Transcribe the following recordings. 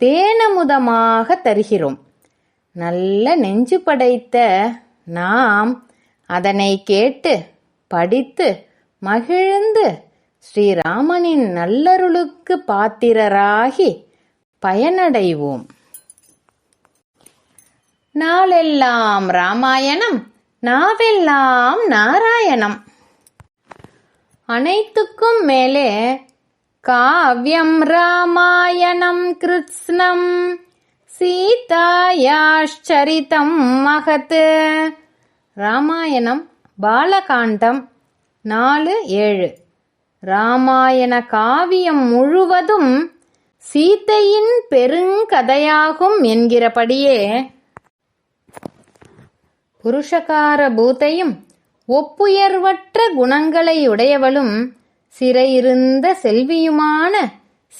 தேனமுதமாக தருகிறோம். நல்ல நெஞ்சு படைத்த நாம் அதனை கேட்டு படித்து மகிழ்ந்து ஸ்ரீராமனின் நல்லருளுக்கு பாத்திரராகி பயனடைவோம். நாளெல்லாம் ராமாயணம் நாவெல்லாம் நாராயணம். அனைத்துக்கும் மேலே காவியம் ராமாயணம் கிருத்ஸ்னம் சீதாயாச்சரிதம் மகத் ராமாயணம் பாலகாண்டம் நாலு ஏழு ராமாயண காவியம் முழுவதும் சீதையின் பெருங்கதையாகும் என்கிறபடியே புருஷகார பூத்தையும் ஒப்புயர்வற்ற குணங்களையுடையவளும் சிறையிருந்த செல்வியுமான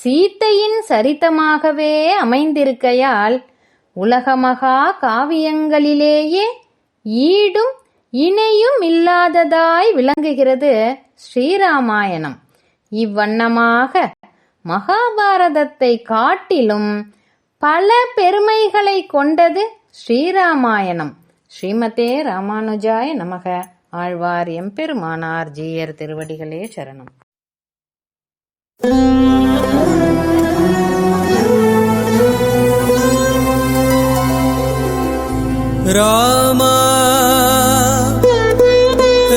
சீத்தையின் சரித்தமாகவே அமைந்திருக்கையால் உலகமகா காவியங்களிலேயே ஈடும் இணையும் இல்லாததாய் விளங்குகிறது ஸ்ரீராமாயணம். இவ்வண்ணமாக மகாபாரதத்தை காட்டிலும் பல பெருமைகளை கொண்டது ஸ்ரீராமாயணம். ஸ்ரீமதே ராமானுஜாய நமக. ஆழ்வார் எம்பெருமானார் ஜீயர் திருவடிகளே சரணம். రామ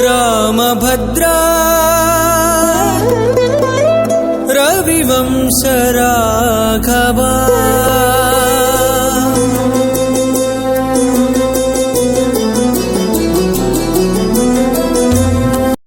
రామభద్రా रविवंशराघवा